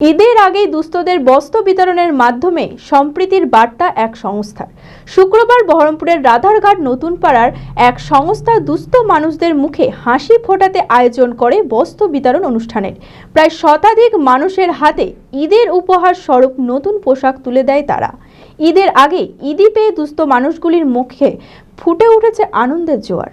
ঈদের আগেই দুস্থদের বস্ত্র বিতরণের মাধ্যমে সম্প্রীতির বার্তা এক সংস্থার। শুক্রবার বহরমপুরের রাধারঘাট নতুন পাড়ার এক সংস্থা দুস্থ মানুষদের মুখে হাসি ফোটাতে আয়োজন করে বস্ত্র বিতরণ অনুষ্ঠানের। প্রায় শতাধিক মানুষের হাতে ঈদের উপহার স্বরূপ নতুন পোশাক তুলে দেয় তারা। ঈদের আগে ঈদি পেয়ে দুস্থ মানুষগুলির মুখে ফুটে উঠেছে আনন্দের জোয়ার।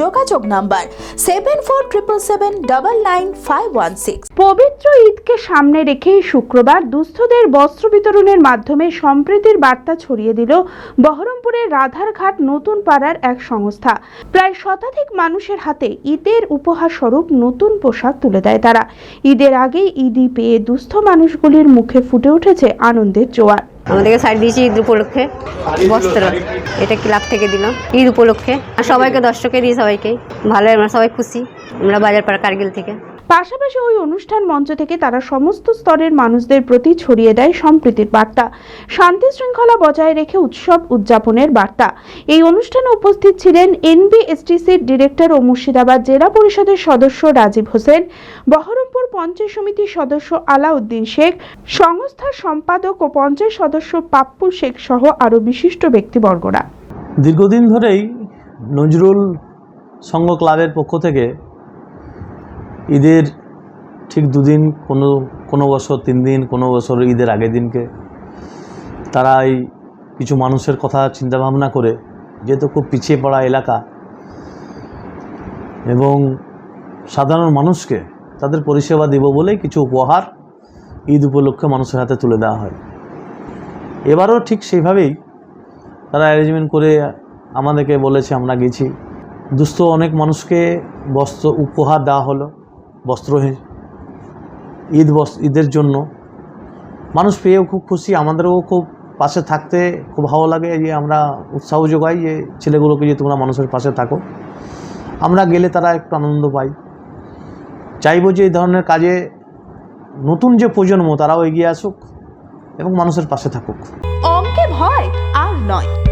যোগাযোগ number seven four triple seven double nine five one six পবিত্র ঈদকে সামনে রেখেই শুক্রবার দুস্থদের বস্ত্র বিতরণের মাধ্যমে সম্প্রীতির বার্তা ছড়িয়ে দিল বহরমপুরের রাধারঘাট নতুন পাড়ার এক সংস্থা। প্রায় শতাধিক মানুষের হাতে ঈদের উপহার স্বরূপ নতুন পোশাক তুলে দেয় তারা। ঈদের আগেই ঈদি পেয়ে দুস্থ মানুষগুলির মুখে ফুটে উঠেছে আনন্দের জোয়ার। আমাদেরকে সার দিয়েছি ঈদ উপলক্ষে। বস্ত্র। এটা ক্লাব থেকে দিল? ঈদ উপলক্ষে। আর সবাইকে দর্শকে দিই সবাইকে ভালো আমরা সবাই খুশি। আমরা বাজার পাড়া কার্গিল থেকে। পাশাপাশি ওই অনুষ্ঠান মঞ্চ থেকে তারা সমস্ত স্তরের মানুষদের প্রতি ছড়িয়ে দেয় সম্প্রীতির বার্তা। শান্তি শৃঙ্খলা বজায় রেখে উৎসব উদযাপনের বার্তা। এই অনুষ্ঠানে উপস্থিত ছিলেন এনবিএসটিসির ডিরেক্টর ও মুর্শিদাবাদ জেলা পরিষদের সদস্য রাজীব হোসেন, বহরমপুর পঞ্চায়েত সমিতির সদস্য আলাউদ্দিন শেখ, সংস্থার সম্পাদক ও পঞ্চায়েত সদস্য পাপ্পু শেখ সহ আরও বিশিষ্ট ব্যক্তিবর্গরা। দীর্ঘদিন ধরেই নজরুল সংঘ ক্লাবের পক্ষ থেকে ঈদের ঠিক দুদিন, কোনো কোনো বছর তিন দিন, কোনো বছর ঈদের আগের দিনকে। তারা এই কিছু মানুষের কথা চিন্তাভাবনা করে, যেহেতু খুব পিছিয়ে পড়া এলাকা, এবং সাধারণ মানুষকে তাদের পরিষেবা দেব বলেই কিছু উপহার ঈদ উপলক্ষে মানুষের হাতে তুলে দেওয়া হয়। এবারও ঠিক সেইভাবেই তারা অ্যারেঞ্জমেন্ট করে আমাদেরকে বলেছে, আমরা গেছি। দুস্থ অনেক মানুষকে বস্ত্র, উপহার দেওয়া হলো। বস্ত্র হে- ঈদ ঈদের জন্য। মানুষ পেয়েও খুব খুশি, আমাদেরও খুব পাশে থাকতে খুব ভালো লাগে যে আমরা উৎসাহ যোগাই যে ছেলেগুলোকে যে তোমরা মানুষের পাশে থাকো। আমরা গেলে তারা একটু আনন্দ পাই চাইব যে এই ধরনের কাজে নতুন যে প্রজন্ম, তারাও এগিয়ে আসুক এবং মানুষের পাশে থাকুক। অঙ্কে ভয় আর নয়।